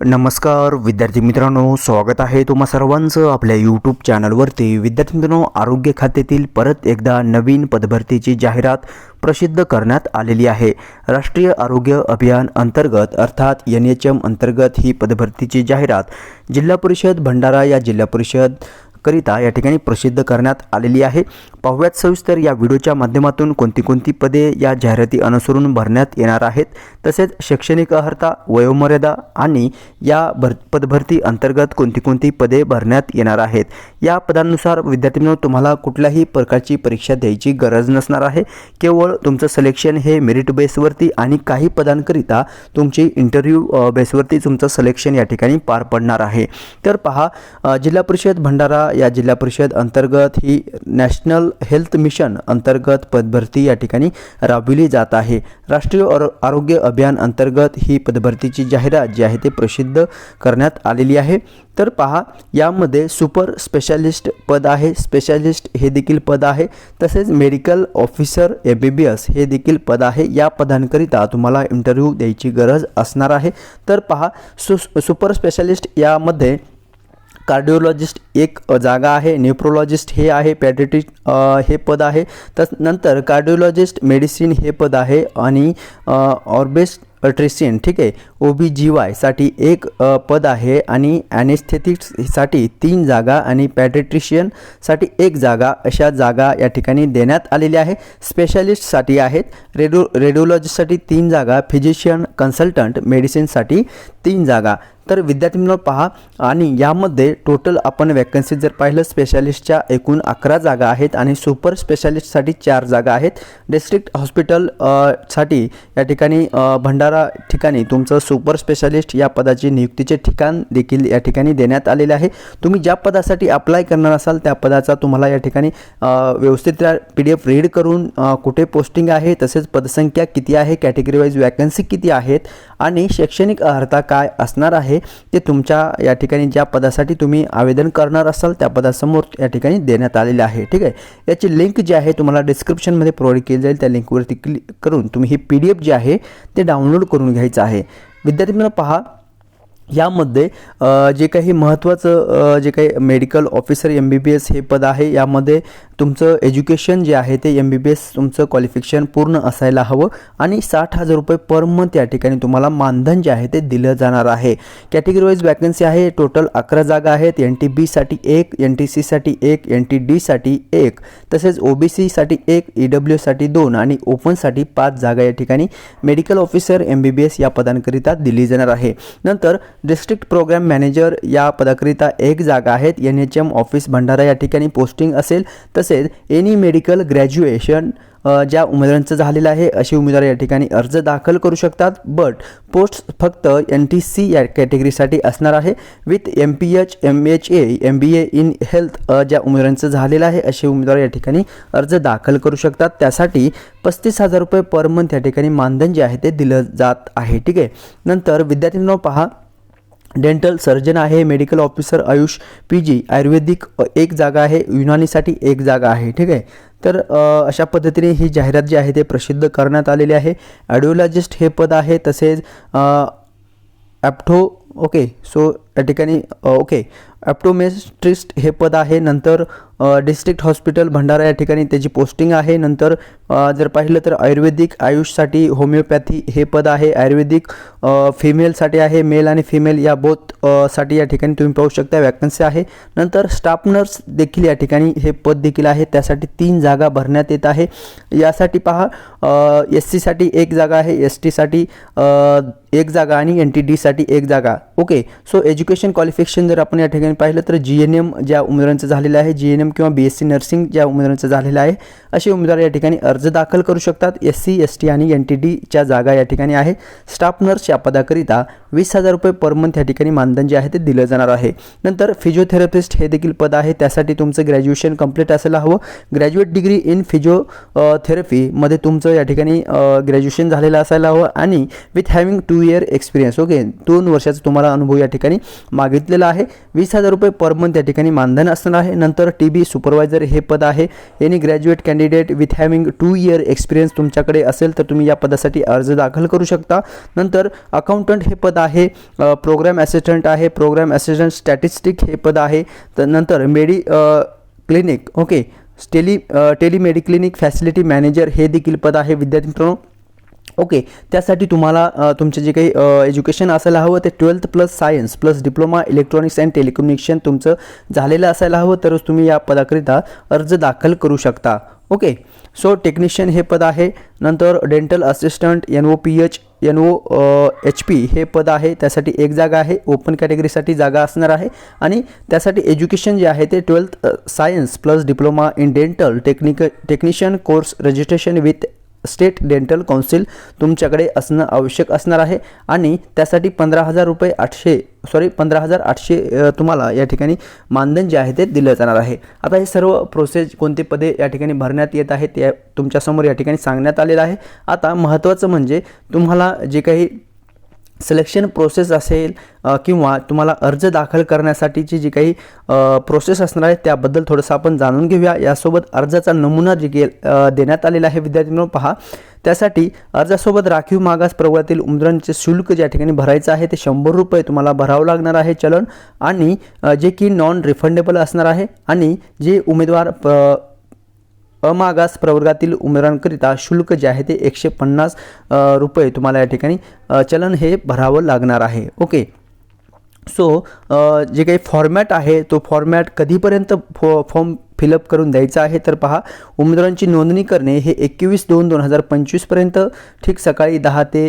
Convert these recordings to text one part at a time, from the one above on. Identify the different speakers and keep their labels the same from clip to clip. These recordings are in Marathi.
Speaker 1: नमस्कार विद्यार्थी मित्रांनो स्वागत आहे तुम्हा सर्वांचं आपल्या यूट्यूब चॅनलवरती विद्यार्थी मित्रांनो आरोग्य खात्यातील परत एकदा नवीन पदभरतीची जाहिरात प्रसिद्ध करण्यात आलेली आहे. राष्ट्रीय आरोग्य अभियान अंतर्गत अर्थात एन एच एम अंतर्गत ही पदभरतीची जाहिरात जिल्हा परिषद भंडारा या जिल्हा परिषद करिता या ठिकाणी प्रसिद्ध करण्यात आलेली आहे. पाहुयात सविस्तर या व्हिडिओच्या माध्यमातून कोणती कोणती पदे या जाहिराती अनुसरून भरण्यात येणार आहेत. तसेच शैक्षणिक अर्हता वयोमर्यादा आणि या भर पदभरती अंतर्गत कोणती कोणती पदे भरण्यात येणार आहेत. या पदांनुसार विद्यार्थ्यांनो तुम्हाला कुठल्याही प्रकारची परीक्षा द्यायची गरज नसणार आहे. केवळ तुमचं सिलेक्शन हे मेरिट बेसवरती आणि काही पदांकरिता तुमची इंटरव्ह्यू बेसवरती तुमचं सिलेक्शन या ठिकाणी पार पडणार आहे. तर पहा जिल्हा परिषद भंडारा या जिल्हा परिषद अंतर्गत ही नॅशनल हेल्थ मिशन अंतर्गत पदभरती या ठिकाणी राबविली जात आहे. राष्ट्रीय आरोग्य अभियान अंतर्गत ही पदभरतीची जाहिरात जी आहे ते प्रसिद्ध करण्यात आलेली आहे. तर पहा यामध्ये सुपर स्पेशालिस्ट पद आहे स्पेशालिस्ट हे देखील पद आहे तसेच medical officer A B B S हे देखील पद आहे. या पदांकरिता तुम्हाला इंटरव्ह्यू द्यायची गरज असणार आहे. तर पहा सु सुपर स्पेशालिस्ट यामध्ये कार्डिओलॉजिस्ट एक जागा आहे न्यूप्रोलॉजिस्ट हे आहे पॅडेटिस्ट हे पद आहे. तस नंतर कार्डिओलॉजिस्ट मेडिसिन हे पद आहे आणि ऑर्बेस्ट ट्रेसियन ठीक आहे ओ बी जी वायसाठी एक पद आहे आणि ॲनेस्थेटिक्ससाठी तीन जागा आणि पॅडेट्रिशियनसाठी एक जागा अशा जागा या ठिकाणी देण्यात आलेल्या आहे. स्पेशालिस्टसाठी आहेत रेडिओ रेडिओलॉजिस्टसाठी तीन जागा फिजिशियन कन्सल्टंट मेडिसिनसाठी तीन जागा. तर विद्यार्थ्यांना पहा आणि यामध्ये टोटल आपण वॅकन्सी जर पाहिलं स्पेशालिस्टच्या एकूण अकरा जागा आहेत आणि सुपर स्पेशालिस्टसाठी चार जागा आहेत. डिस्ट्रिक्ट हॉस्पिटलसाठी या ठिकाणी भंडारा ठिकाणी तुमचं सुपर स्पेशालिस्ट या पदाची नियुक्तीचे ठिकाण देखील या ठिकाणी देण्यात आलेले आहे. तुम्ही ज्या पदासाठी अप्लाय करणार असाल त्या पदाचा तुम्हाला या ठिकाणी व्यवस्थित पी डी एफ रीड करून कुठे पोस्टिंग आहे तसेच पदसंख्या किती आहे कॅटेगरी वाईज वॅकन्सी किती आहेत आणि शैक्षणिक अर्हता काय असणार आहे ते तुमच्या या ठिकाणी ज्या पदासाठी तुम्ही आवेदन करणार असाल त्या पदासमोर या ठिकाणी देण्यात आलेले आहे. ठीक आहे? याची लिंक जी आहे तुम्हाला डिस्क्रिप्शनमध्ये प्रोव्हाइड केली जाईल. त्या लिंकवरती क्लिक करून तुम्ही ही पी डी एफ जी आहे ते डाउनलोड करून घ्यायचं आहे. विद्यार्थी मित्रांनो पहा यामध्ये जे काही महत्त्वाचं जे काही medical officer M B B S हे पद आहे यामध्ये तुमचं एज्युकेशन जे आहे ते एम बी बी एस तुमचं क्वालिफिकेशन पूर्ण असायला हवं आणि साठ हजार रुपये पर मंथ या ठिकाणी तुम्हाला मानधन जे आहे ते दिलं जाणार आहे. कॅटेगरी वाईज वॅकन्सी आहे टोटल अकरा जागा आहेत एन टी बीसाठी एक एन टी सीसाठी एक एन टी डीसाठी एक तसेच ओ बी सीसाठी एक ई डब्ल्यूसाठी दोन आणि ओपनसाठी पाच जागा या ठिकाणी medical officer M B B S या पदांकरिता दिली जाणार आहे. नंतर डिस्ट्रिक्ट प्रोग्राम मॅनेजर या पदाकरिता एक जागा आहेत. N H M office Bhandara या ठिकाणी पोस्टिंग असेल. तसेच एनी मेडिकल ग्रॅज्युएशन ज्या उमेदवारांचं झालेलं आहे असे उमेदवार या ठिकाणी अर्ज दाखल करू शकतात. बट पोस्ट फक्त एन टी सी या कॅटेगरीसाठी असणार आहे. With M P H M H A M B A in health ज्या उमेदवारांचं झालेलं आहे असे उमेदवार या ठिकाणी अर्ज दाखल करू शकतात. त्यासाठी पस्तीस हजार रुपये पर मंथ या ठिकाणी मानधन जे आहे ते दिलं जात आहे. ठीक आहे? नंतर विद्यार्थ्यांना पहा. डेंटल सर्जन आहे medical officer AYUSH P G Ayurvedic एक जागा आहे युनानीसाठी एक जागा आहे ठीक आहे? तर अशा पद्धतीने ही जाहिरात जी आहे ते प्रसिद्ध करण्यात आलेली आहे. ॲडिओलॉजिस्ट हे पद आहे तसेच ॲप्टो ओके सो या ठिकाणी ओके ॲप्टोमेस्ट्रिस्ट हे पद आहे. नंतर डिस्ट्रिक्ट हॉस्पिटल भंडारा या ठिकाणी त्याची पोस्टिंग आहे. नंतर जर पाहिलं तर आयुर्वेदिक आयुषसाठी होमिओपॅथी हे पद आहे. आयुर्वेदिक फिमेलसाठी आहे. मेल आणि फिमेल या बोथसाठी या ठिकाणी तुम्ही पाहू शकता वॅकन्सी आहे. नंतर स्टाफ नर्स देखील या ठिकाणी हे पद देखील आहे. त्यासाठी तीन जागा भरण्यात येत आहे. यासाठी पहा एस सीसाठी एक जागा आहे. एस टीसाठी एक जागा आणि एन टी डीसाठी एक जागा. ओके सो एज्युकेशन क्वालिफिकेशन जर आपण या ठिकाणी पाहिलं तर जी एन एम ज्या उमेदवारांचं झालेलं आहे जी एन एम किंवा बी एस सी नर्सिंग ज्या उमेदवारांचं झालेलं आहे असे उमेदवार या ठिकाणी अर्ज दाखल करू शकतात. एस सी एस टी आणि एन टी डीच्या जागा या ठिकाणी आहे. स्टाफ नर्स या पदाकरिता वीस हजार रुपये पर मंथ या ठिकाणी मानधन जे आहे ते दिलं जाणार आहे. नंतर फिजिओथेरपिस्ट हे देखील पद आहे. त्यासाठी तुमचं ग्रॅज्युएशन कंप्लीट असायला हवं. ग्रॅज्युएट डिग्री इन फिजिओ थेरपीमध्ये तुमचं या ठिकाणी ग्रॅज्युएशन झालेलं असायला हवं. आणि with having two year experience okay दोन वर्षाचं तुम्हाला तुम्हाला अनुभव या ठिकाणी मागितलेला आहे. वीस हजार रुपये पर मंथ या ठिकाणी मानधन असणार आहे. नंतर टी बी सुपरवायझर हे पद आहे. Any graduate candidate with having two year experience तुमच्याकडे असेल तर तुम्ही या पदासाठी अर्ज दाखल करू शकता. नंतर अकाउंटंट हे पद आहे. प्रोग्राम असिस्टंट आहे. प्रोग्राम असिस्टंट स्टॅटिस्टिक हे पद आहे. तर नंतर medi clinic okay tele telemediclinic facility manager हे देखील पद आहे. विद्यार्थी मित्रांनो ओके त्यासाठी तुम्हाला तुमचे जे काही एज्युकेशन असायला हवं ते twelfth plus science plus diploma electronics and telecommunication तुमचं झालेलं असायला हवं तरच तुम्ही या पदाकरिता अर्ज दाखल करू शकता. ओके सो टेक्निशियन हे पद आहे नंतर dental assistant N O P H N O H P हे पद आहे त्यासाठी एक जागा आहे ओपन कॅटेगरीसाठी जागा असणार आहे आणि त्यासाठी एज्युकेशन जे आहे ते twelfth science plus diploma in dental technique technician course registration with state dental council तुमच्याकडे असणं आवश्यक असणार आहे. आणि त्यासाठी पंधरा हजार रुपये आठशे सॉरी पंधरा हजार आठशे तुम्हाला या ठिकाणी मानधन जे आहे ते दिलं जाणार आहे. आता हे सर्व प्रोसेस कोणते पदे या ठिकाणी भरण्यात येत आहेत या तुमच्यासमोर या ठिकाणी सांगण्यात आलेलं आहे. आता महत्त्वाचं म्हणजे तुम्हाला जे काही सिलेक्शन प्रोसेस असेल किंवा तुम्हाला अर्ज दाखल करण्यासाठीची जी काही प्रोसेस असणार आहे त्याबद्दल थोडंसं आपण जाणून घेऊया. यासोबत अर्जाचा नमुना जे गे देण्यात आलेला आहे विद्यार्थ्यांनो पहा. त्यासाठी अर्जासोबत राखीव मागास प्रवर्गातील उमदरांचे शुल्क ज्या ठिकाणी भरायचं आहे ते शंभर रुपये तुम्हाला भरावं लागणार आहे चलन. आणि जे की नॉन रिफंडेबल असणार आहे आणि जे उमेदवार प- अमागास प्रवर्गातील उमेदवारांकरिता शुल्क जे आहे ते एकशे पन्नास रुपये तुम्हाला या ठिकाणी चलन हे भरावं लागणार आहे. ओके. सो जे काही फॉर्मॅट आहे तो फॉर्मॅट कधीपर्यंत फॉ फॉर्म फिलअप करून द्यायचा आहे तर पहा उमेदवारांची नोंदणी करणे हे एकवीस दोन दोन हजार पंचवीसपर्यंत ठीक सकाळी दहा ते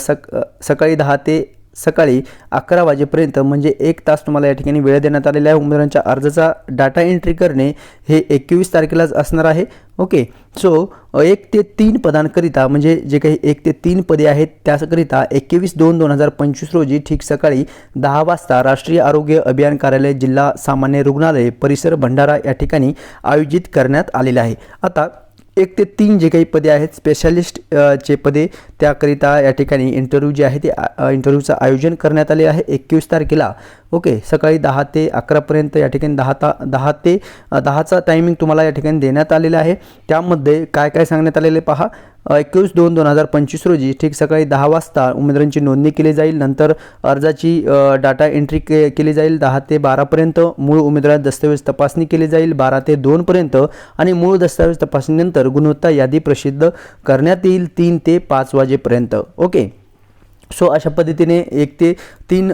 Speaker 1: सक सकाळी दहा ते सकाळी अकरा वाजेपर्यंत म्हणजे एक तास तुम्हाला या ठिकाणी वेळ देण्यात आलेला आहे. उमेदवारांच्या अर्जाचा डाटा एंट्री करणे हे एकवीस तारखेलाच असणार आहे. ओके सो एक ते तीन पदांकरिता म्हणजे जे काही एक ते तीन पदे आहेत त्याकरिता एकवीस दोन दोन हजार पंचवीस रोजी ठीक सकाळी दहा वाजता राष्ट्रीय आरोग्य अभियान कार्यालय जिल्हा सामान्य रुग्णालय परिसर भंडारा या ठिकाणी आयोजित करण्यात आलेले आहे. आता एक ते तीन जे काही पदे आहेत स्पेशालिस्ट चे पदे त्याकरिता या ठिकाणी इंटरव्ह्यू जे आहे ते इंटरव्ह्यूचं आयोजन करण्यात आले आहे. एकवीस तारखेला ओके सकाळी दहा ते अकरापर्यंत या ठिकाणी दहा ता दहा ते दहाचा टायमिंग तुम्हाला या ठिकाणी देण्यात आलेला आहे. त्यामध्ये काय काय सांगण्यात आलेले पहा. एकवीस दोन दोन हजार पंचवीस रोजी ठीक सकाळी दहा वाजता उमेदवारांची नोंदणी केली जाईल. नंतर अर्जाची डाटा एंट्री के केली जाईल. दहा ते बारापर्यंत मूळ उमेदवार दस्तऐवज तपासणी केली जाईल. बारा ते दोनपर्यंत आणि मूळ दस्तऐवज तपासणीनंतर गुणवत्ता यादी प्रसिद्ध करण्यात येईल. तीन ते पाच वाजेपर्यंत. ओके सो अशा पद्धतीने एक ते तीन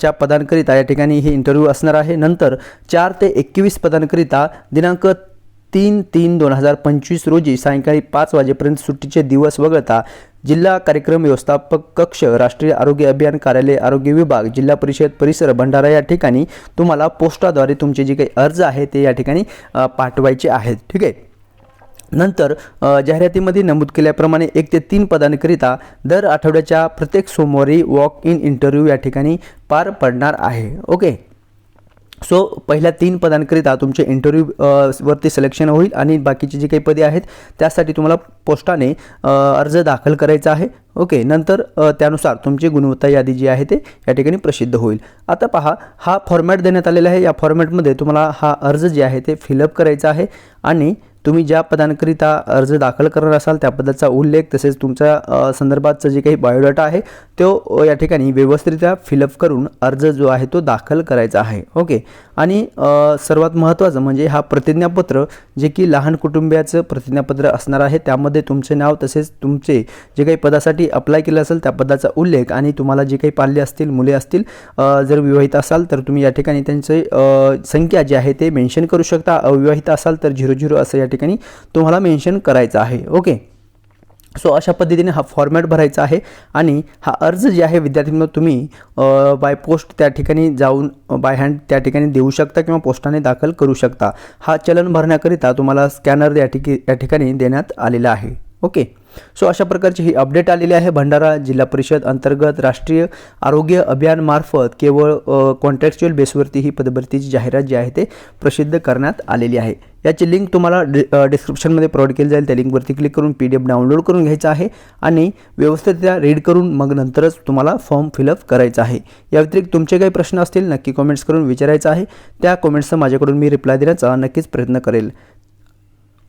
Speaker 1: च्या पदांकरिता या ठिकाणी हे इंटरव्ह्यू असणार आहे. नंतर चार ते एकवीस पदांकरिता दिनांक तीन तीन दोन हजार पंचवीस रोजी सायंकाळी पाच वाजेपर्यंत सुट्टीचे दिवस वगळता जिल्हा कार्यक्रम व्यवस्थापक कक्ष राष्ट्रीय आरोग्य अभियान कार्यालय आरोग्य विभाग जिल्हा परिषद परिसर भंडारा या ठिकाणी तुम्हाला पोस्टाद्वारे तुमचे जे काही अर्ज आहे ते या ठिकाणी पाठवायचे आहेत. ठीक आहे? नंतर जाहिरातीमध्ये नमूद केल्याप्रमाणे एक ते तीन पदांकरिता दर आठवड्याच्या प्रत्येक सोमवारी वॉक इन इंटरव्ह्यू या ठिकाणी पार पडणार आहे. ओके? सो पहिल्या तीन पदांकरिता तुमचे इंटरव्ह्यू वरती सिलेक्शन होईल आणि बाकीची जी काही पदे आहेत त्यासाठी तुम्हाला पोस्टाने अर्ज दाखल करायचा आहे. ओके? नंतर त्यानुसार तुमची गुणवत्ता यादी जी आहे ते या ठिकाणी प्रसिद्ध होईल. आता पहा हा फॉर्मॅट देण्यात आलेला आहे. या फॉर्मॅटमध्ये तुम्हाला हा अर्ज जे आहे ते फिलअप करायचा आहे आणि तुम्ही ज्या पदांकरिता अर्ज दाखल करणार असाल त्या उल्लेख तसेच तुमच्या संदर्भातचं जे काही बायोडाटा आहे तो या ठिकाणी व्यवस्थितरित्या फिलअप करून अर्ज जो आहे तो दाखल करायचा आहे. ओके? आणि सर्वात महत्त्वाचं म्हणजे हा प्रतिज्ञापत्र जे की लहान कुटुंबियाचं प्रतिज्ञापत्र असणार आहे त्यामध्ये तुमचे नाव तसेच तुमचे जे काही पदासाठी अप्लाय केलं असेल त्या पदाचा उल्लेख आणि तुम्हाला जे काही पाल्य असतील मुले असतील जर विवाहित असाल तर तुम्ही या ठिकाणी त्यांचे संख्या जी आहे ते मेन्शन करू शकता. अविवाहित असाल तर झिरो झिरो असं या ठिकाणी तुम्हाला मेन्शन करायचं आहे. ओके सो अशा पद्धतीने हा फॉर्मॅट भरायचा आहे आणि हा अर्ज जे आहे विद्यार्थ्यांना तुम्ही बाय पोस्ट त्या ठिकाणी जाऊन बाय हँड त्या ठिकाणी देऊ शकता किंवा पोस्टाने दाखल करू शकता. हा चलन भरण्याकरिता तुम्हाला स्कॅनर या ठिकी या ठिकाणी देण्यात आलेला आहे. ओके. सो अशा प्रकारची ही अपडेट आलेली आहे. भंडारा जिल्हा परिषद अंतर्गत राष्ट्रीय आरोग्य अभियानमार्फत केवळ कॉन्ट्रॅक्च्युअल बेसवरती ही पदभरतीची जाहिरात जी आहे ते प्रसिद्ध करण्यात आलेली आहे. याची लिंक तुम्हाला डि डिस्क्रिप्शनमध्ये प्रोव्हाइड केली जाईल. त्या लिंकवरती क्लिक करून पी डी एफ डाउनलोड करून घ्यायचा आहे आणि व्यवस्थित त्या रीड करून मग नंतरच तुम्हाला फॉर्म फिलअप करायचा आहे. या व्यतिरिक्त तुमचे काही प्रश्न असतील नक्की कमेंट्स करून विचारायचं आहे. त्या कॉमेंट्सचा माझ्याकडून मी रिप्लाय देण्याचा नक्कीच प्रयत्न करेल.